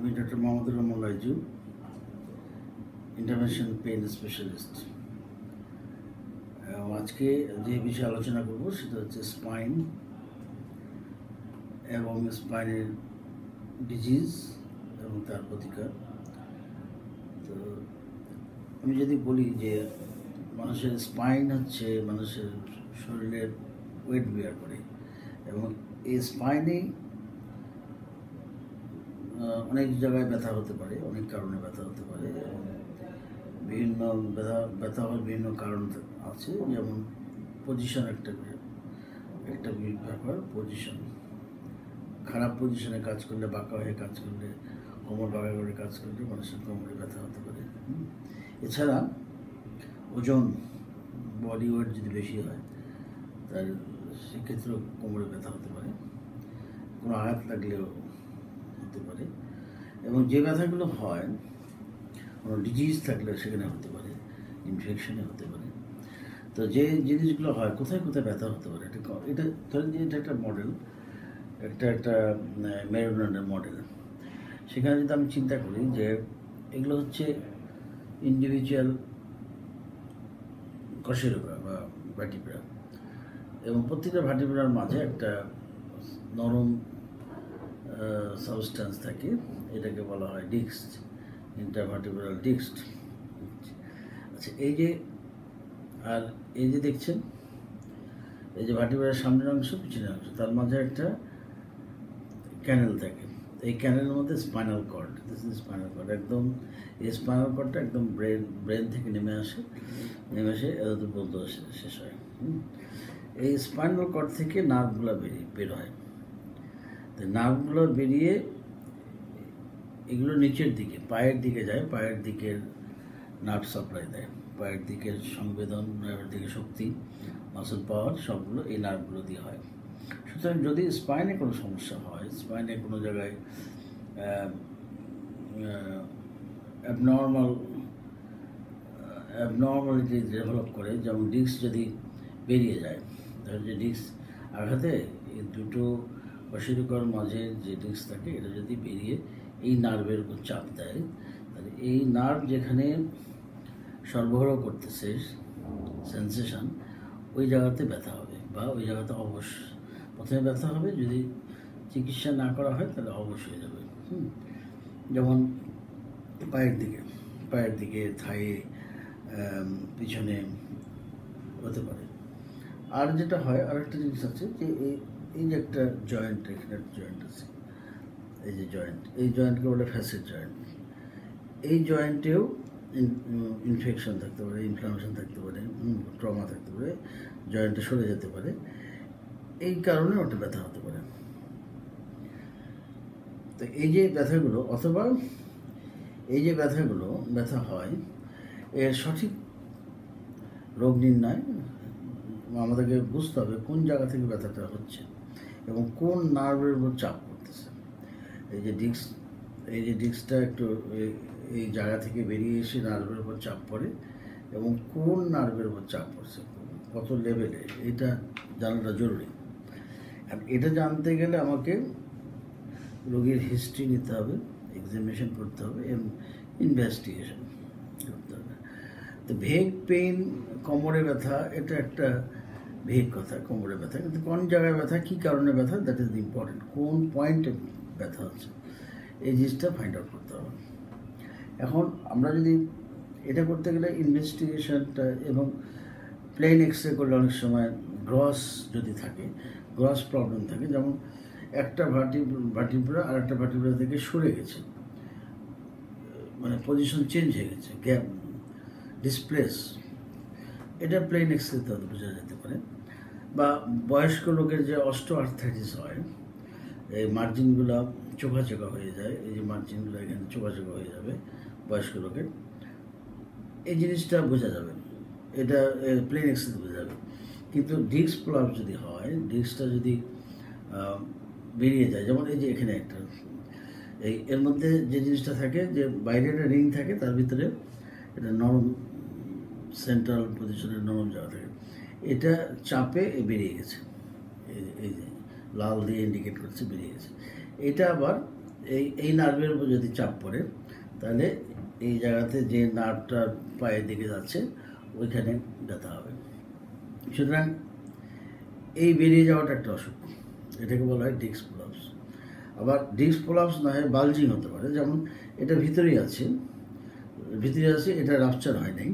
আমি ডক্টর মোহাম্মদুর রহমান রাইজু international pain specialist আজকে যে বিষয়ে আলোচনা করব সেটা হচ্ছে স্পাইন এবং স্পাইনের ডিজিজ এবং তার প্রতিকার। তো আমি যদি বলি যে মানুষের স্পাইন হচ্ছে মানুষের শরীরের ওয়েট বিয়ার করে এবং এই স্পাইনেই অনেক জায়গায় ব্যথা হতে পারে, অনেক কারণে ব্যথা হতে পারে বিভিন্ন ব্যথা ব্যথা হওয়ার বিভিন্ন কারণ আছে, যেমন পজিশন একটা একটা ব্যাপার পজিশন খারাপ পজিশনে কাজ করলে বাঁকা হয়ে কাজ করলে, কোমর বাঁকা করে কাজ করলে মানুষের কোমরে ব্যথা হতে পারে। এছাড়া ওজন বডি ওয়েট যদি বেশি হয় তার সেক্ষেত্রেও কোমরে ব্যথা হতে পারে। কোনো আঘাত লাগলেও হতে পারে। এবং যে ব্যথাগুলো হয়, কোনো ডিজিজ থাকলে সেখানে হতে পারে ইনফেকশনে হতে পারে। তো যে জিনিসগুলো হয়, কোথায় কোথায় ব্যথা হতে পারে? এটা এটা ধরেন যে এটা একটা মডেল একটা একটা মেরুদণ্ডের মডেল সেখানে যদি আমি চিন্তা করি যে এগুলো হচ্ছে ইন্ডিভিজুয়াল কশেরোকা বা ভাটিপ্রা এবং প্রত্যেকটা ভাটিপ্রার মাঝে একটা নরম সাবস্টেন্স থাকে, এটাকে বলা হয় ডিস্ক ইন্টারভার্টিব্রাল ডিস্ক আচ্ছা এই যে, আর এই যে দেখছেন, এই যে ভাটিব্রার সামনের অংশ, পিছনের অংশ, তার মাঝে একটা ক্যানেল থাকে। এই ক্যানেলের মধ্যে spinal cord this is spinal cord একদম, এই স্পাইনাল কর্ডটা একদম ব্রেন ব্রেন থেকে নেমে আসে, নেমে এসে এত পর্যন্ত আসে শেষ হয়। এই স্পাইনাল কর্ড থেকে নার্ভগুলো বেরিয়ে বের হয়। নার্ভগুলো বেরিয়ে এগুলো নিচের দিকে, পায়ের দিকে যায়, পায়ের দিকের নার্ভ সাপ্লাই দেয়, পায়ের দিকের সংবেদন পায়ের দিকে শক্তি মাসল পাওয়ার সবগুলো এই নার্ভগুলো দিয়ে হয়। সুতরাং যদি স্পাইনে কোনো সমস্যা হয় স্পাইনে কোনো জায়গায় অ্যাবনর্মাল অ্যাবনর্মালিটি ডেভেলপ করে, যেমন ডিস্ক যদি বেরিয়ে যায় ধরো যে ডিস্ক আঘাতে, এই দুটো অশীরকর মাঝে যে ডিস্ক থাকে, এটা যদি বেরিয়ে এই নার্ভের উপর চাপ দেয়, তাহলে এই নার্ভ যেখানে সরবরাহ করতেছে সেন্সেশন ওই জায়গাতে ব্যথা হবে বা ওই জায়গাতে অবশ, প্রথমে ব্যথা হবে, যদি চিকিৎসা না করা হয়, তাহলে অবশ হয়ে যাবে। হুম। যেমন পায়ের দিকে পায়ের দিকে, থায়ে পিছনে হতে পারে। আর যেটা হয় আর একটা জিনিস আছে যে এই এই যে একটা জয়েন্ট এখানে একটা জয়েন্ট আছে। এই যে জয়েন্ট এই জয়েন্টকে বলে ফ্যাসেট জয়েন্ট এই জয়েন্টেও ইনফেকশন থাকতে পারে ইনফ্লামেশন থাকতে পারে ট্রমা থাকতে পারে জয়েন্টে সরে যেতে পারে। এই কারণে ওটা ব্যথা হতে পারে। তো এই যে ব্যথাগুলো, অথবা এই যে ব্যথাগুলো, ব্যথা হয়, এর সঠিক রোগ নির্ণয় আমাদেরকে বুঝতে হবে কোন জায়গা থেকে ব্যথাটা হচ্ছে। এবং কোন নার্ভের উপর চাপ করতেছে এই যে ডিস্ক এই যে ডিস্কটা একটু, এই- এই জায়গা থেকে বেরিয়ে এসে নার্ভের উপর চাপ পড়ে এবং কোন নার্ভের উপর চাপ পড়ছে? কত লেভেলে এটা জানাটা জরুরি। আর এটা জানতে গেলে আমাকে রোগীর হিস্ট্রি নিতে হবে এক্সামিনেশন করতে হবে এবং ইনভেস্টিগেশন করতে হবে। তো ভেগ পেইন কোমরে ব্যথা, এটা একটা ভেগ কথা, কোমরে ব্যথা। কিন্তু কোন জায়গায় ব্যথা, কী কারণে ব্যথা দ্যাট ইজ দি ইম্পর্টেন্ট কোন পয়েন্টে ব্যথা হচ্ছে। এই জিনিসটা ফাইন্ড আউট করতে হবে। এখন আমরা যদি এটা করতে গেলে ইনভেস্টিগেশনটা এবং প্লেন এক্স রে করলে অনেক সময় গ্রস যদি থাকে গ্রস প্রবলেম থাকে, যেমন একটা ভার্টি ভার্টিব্রা আর একটা ভার্টিব্রা থেকে সরে গেছে। মানে পজিশন চেঞ্জ হয়ে গেছে গ্যাপ ডিসপ্লেস এটা প্লেন এক্স রেতে বোঝা যেতে পারে। বা বয়স্ক লোকের যে অস্ট আর্থাইটিস হয়, এই মার্জিনগুলো চোখা চোখা হয়ে যায়, এই যে মার্জিনগুলো এখানে চোখা চোখা হয়ে যাবে বয়স্ক লোকের, এই জিনিসটা বোঝা যাবে। এটা প্লেন এক্সেস বোঝা যাবে। কিন্তু ডিস্ক প্লাব যদি হয় ডিস্কটা যদি বেরিয়ে যায়, যেমন এই যে এখানে একটা, এই এর মধ্যে যে জিনিসটা থাকে, যে বাইরে একটা রিং থাকে, তার ভিতরে এটা নরম সেন্ট্রাল পজিশনের নরম জায়গা থাকে এটা চাপে বেরিয়ে গেছে। এই যে লাল দিয়ে ইন্ডিকেট করছে, বেরিয়ে গেছে। এটা আবার এই এই নার্ভের উপর যদি চাপ পড়ে, তাহলে এই জায়গাতে যে নার্ভটা পায়ের দিকে যাচ্ছে, ওইখানে ব্যথা হবে। সুতরাং এই বেরিয়ে যাওয়াটা একটা অসুখ। এটাকে বলা হয় ডিস্ক প্রলাপস আবার ডিস্ক প্রলাপস না হয় বালজিং হতে পারে। যেমন এটা ভিতরেই আছে। ভিতরে আছে, এটা রাপচার হয় নাই।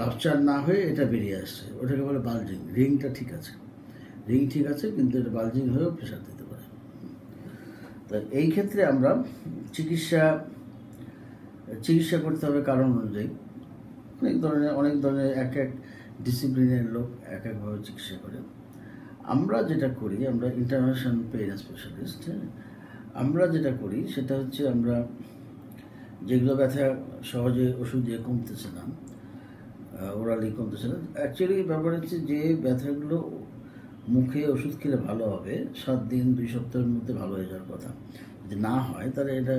রাপচার না হয়ে এটা বেরিয়ে আসছে। ওটাকে বলে বালজিং রিংটা ঠিক আছে। রিং ঠিক আছে, কিন্তু এটা বালজিং হয়েও প্রেশার দিতে পারে। তা এই ক্ষেত্রে আমরা চিকিৎসা চিকিৎসা করতে হবে কারণ অনুযায়ী। অনেক ধরনের অনেক ধরনের এক এক ডিসিপ্লিনের লোক এক একভাবে চিকিৎসা করে। আমরা যেটা করি, আমরা ইন্টারন্যাশনাল পেইন স্পেশালিস্ট আমরা যেটা করি, সেটা হচ্ছে আমরা যেগুলো ব্যথা সহজে ওষুধ দিয়ে কমতেছে না ওরালি কমতেছে না অ্যাকচুয়ালি ব্যাপার হচ্ছে যে ব্যথাগুলো মুখে ওষুধ খেলে ভালো হবে, সাত দিন, দুই সপ্তাহের মধ্যে ভালো হয়ে যাওয়ার কথা। যদি না হয়, তাহলে এটা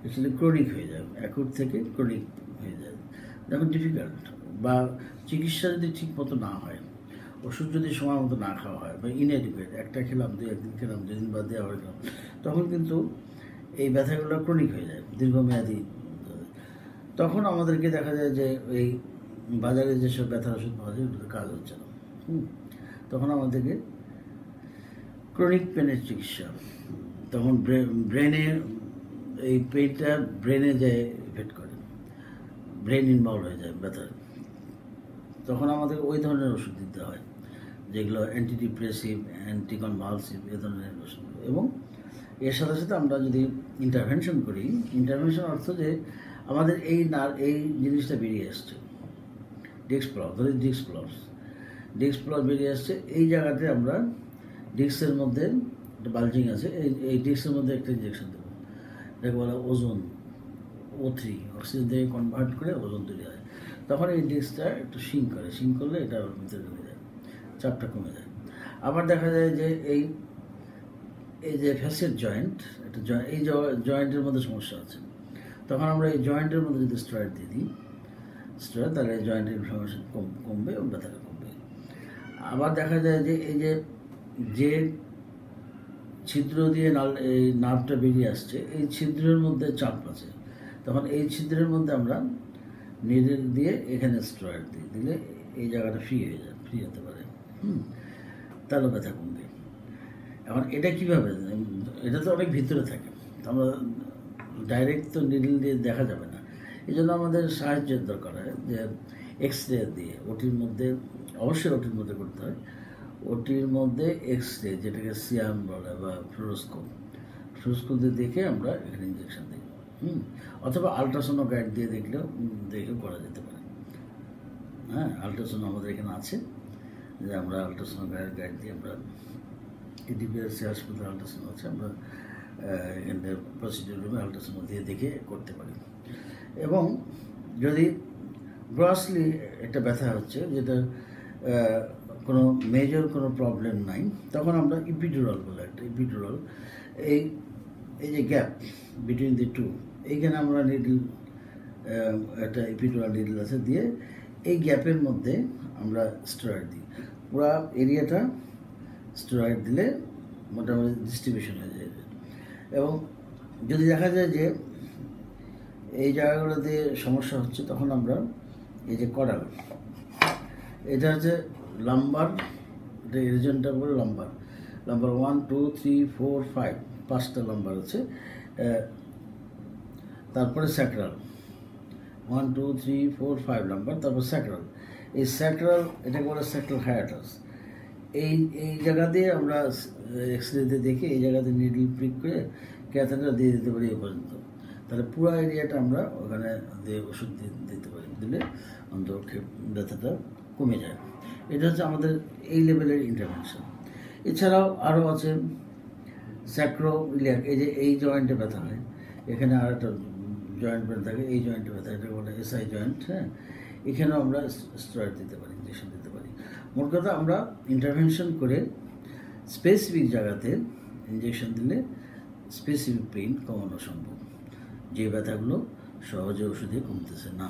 অ্যাকচুয়ালি ক্রনিক হয়ে যায় অ্যাকুট থেকে ক্রনিক হয়ে যায়। যখন ডিফিকাল্ট বা চিকিৎসা যদি ঠিক মতো না হয়, ওষুধ যদি সময় মতো না খাওয়া হয় বা ইনএডিকুয়েট একটা খেলাম, দুই একদিন খেলাম দুদিন বাদ দিয়ে আবার খেলাম তখন কিন্তু এই ব্যথাগুলো ক্রনিক হয়ে যায়, দীর্ঘমেয়াদী। তখন আমাদেরকে দেখা যায় যে এই বাজারে যেসব ব্যথার ওষুধ পাওয়া যায় ওগুলো কাজ হচ্ছে না। তখন আমাদেরকে ক্রনিক পেনের চিকিৎসা। তখন ব্রেনে, এই পেনটা ব্রেনে যায় এফেক্ট করে। ব্রেন ইনভলভ হয়ে যায় ব্যথার তখন আমাদের ওই ধরনের ওষুধ দিতে হয়, যেগুলো অ্যান্টিডিপ্রেসিভ অ্যান্টিকনভালসিভ এ ধরনের ওষুধ। এবং এর সাথে সাথে আমরা যদি ইন্টারভেনশন করি ইন্টারভেনশন অর্থ যে আমাদের এই নার এই জিনিসটা বেরিয়ে আসছে। ডিস্ক প্লস ধরে ডিস্ক প্লস ডিস্ক প্লস বেরিয়ে আসছে, এই জায়গাতে আমরা ডিস্কের মধ্যে একটা বালজিং আছে, এই এই ডিস্কের মধ্যে একটা ইঞ্জেকশন দেবো। এটাকে বলা ওজন ও থ্রি অক্সিজেন থেকে কনভার্ট করে ওজন তৈরি হয়। তখন এই ডিস্কটা একটু শিং করে সিং করলে এটা ভিতরে ঢুকে যায়, চাপটা কমে যায়। আবার দেখা যায় যে এই এই যে ফ্যাসের জয়েন্ট একটা এই জয়েন্টের মধ্যে সমস্যা আছে। তখন আমরা এই জয়েন্টের মধ্যে যদি স্টেরয়েড দিয়ে দিই স্টেরয়েড তাহলে জয়েন্টের ইনফ্লামেশন কম কমবে এবং ব্যথাটা কমবে। আবার দেখা যায় যে এই যে যে ছিদ্র দিয়ে নাল এই নার্ভটা বেরিয়ে আসছে, এই ছিদ্রের মধ্যে চাপ আছে। তখন এই ছিদ্রের মধ্যে আমরা নিডেল দিয়ে এখানে স্টেরয়েড দিই, দিলে এই জায়গাটা ফ্রি হয়ে যায় ফ্রি হতে পারে। হুম, তাহলে ব্যথা কমবে। এখন এটা কীভাবে? এটা তো অনেক ভিতরে থাকে। আমরা ডাইরেক্ট তো নিডল দিয়ে দেখা যাবে না। এই জন্য আমাদের সাহায্যের দরকার হয় যে এক্স রে দিয়ে, ওটির মধ্যে, অবশ্যই ওটির মধ্যে করতে হয়। ওটির মধ্যে এক্স রে যেটাকে সিয়াম বলে বা ফ্লোরোস্কোপ ফ্লোরোস্কোপ দিয়ে দেখে আমরা এখানে ইঞ্জেকশন দিই, হুম? অথবা আলট্রাসোনো গাইড দিয়ে দেখলেও দেখেও করা যেতে পারে। হ্যাঁ আলট্রাসোনো আমাদের এখানে আছে, যে আমরা আলট্রাসোনো গাইড গাইড দিয়ে আমরা এডিপিআরসি হাসপাতাল আলট্রাসোনো আছে, আমরা এখানে প্রসিডিউর রুমে আলট্রাসোনো দিয়ে দেখে করতে পারি। এবং যদি গ্রসলি একটা ব্যথা হচ্ছে, যেটা কোনো মেজর কোনো প্রবলেম নাই, তখন আমরা ইপিডুরাল বলে একটা ইপিডুরাল এই এই যে গ্যাপ বিটুইন দি টু এইখানে আমরা নিডল একটা ইপিডুরাল নিডল আছে দিয়ে এই গ্যাপের মধ্যে আমরা স্টেরয়েড দিই। পুরা এরিয়াটা স্টেরয়েড দিলে মোটামুটি ডিস্ট্রিবিউশন হয়ে যায় এবং যদি দেখা যায় যে এই জায়গাগুলোতে সমস্যা হচ্ছে তখন আমরা এই যে করাল, এটা হচ্ছে লাম্বার এটা রিজনটা বলে lumbar number one two three four five পাঁচটা নাম্বার আছে। তারপরে sacral one two three four five number তারপর স্যাক্রাল এই স্যাক্রাল এটাকে বলে স্যাক্রাল হায়াটাস এই এই জায়গা দিয়ে আমরা এক্স রেতে দেখে এই জায়গাতে নিডল প্রিক করে ক্যাথেটার দিয়ে দিতে পারি এ পর্যন্ত। তাহলে পুরো এরিয়াটা আমরা ওখানে দিয়ে ওষুধ দিতে পারি। দিলে অন্তর ব্যথাটা কমে যায়। এটা হচ্ছে আমাদের এই লেভেলের ইন্টারভেনশন এছাড়াও আরও আছে স্যাক্রো ইলিয়াক এই যে এই জয়েন্টে ব্যথা হয়। এখানে আর একটা জয়েন্ট ব্যথা থাকে, এই জয়েন্টে ব্যথা এটা বলে এসআই জয়েন্ট হ্যাঁ? এখানেও আমরা স্টেরয়েড দিতে পারি ইঞ্জেকশন দিতে পারি। মোট কথা আমরা ইন্টারভেনশন করে স্পেসিফিক জায়গাতে ইঞ্জেকশন দিলে স্পেসিফিক পেইন কমানো সম্ভব। যে ব্যথাগুলো সহজে ওষুধে কমতেছে না।